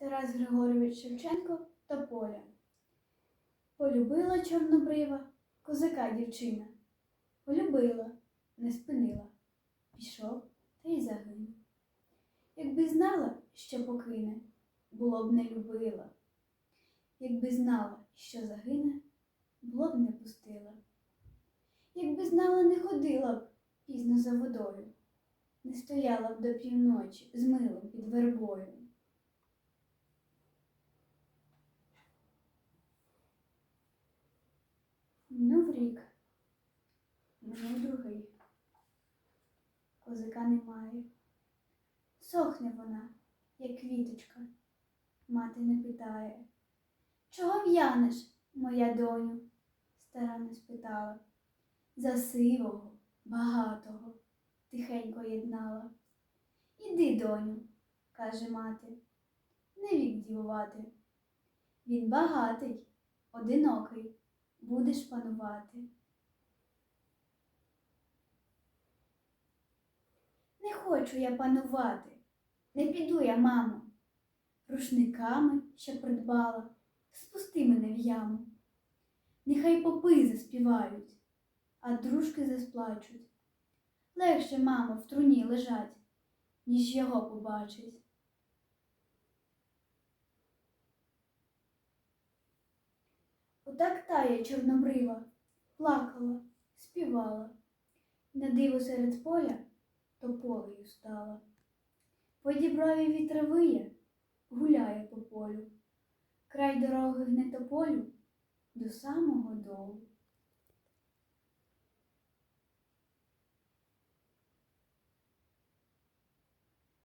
Тарас Григорович Шевченко Тополя. Полюбила чорнобрива козака дівчина. Полюбила, не спинила. Пішов та й загинув. Якби знала, що покине, було б не любила. Якби знала, що загине, було б не пустила. Якби знала, не ходила б пізно за водою, не стояла б до півночі з милом під вербою. Минув рік, минув другий. Козака немає. Сохне вона, як квіточка. Мати не питає. Чого в'янеш, моя доню? Стара не спитала. За сивого, багатого, тихенько єднала. Іди, доню, каже мати, не вік дівувати. Він багатий, одинокий, будеш панувати. Не хочу я панувати, не піду я, мамо. Рушниками, що придбала, спусти мене в яму. Нехай попи заспівають, а дружки засплачуть. Легше, мамо, в труні лежать, ніж його побачить. Отак тая чорнобрива, плакала, співала. На диво серед поля тополею стала. По діброві вітровиє гуляє по полю. Край дороги гне тополю до самого долу.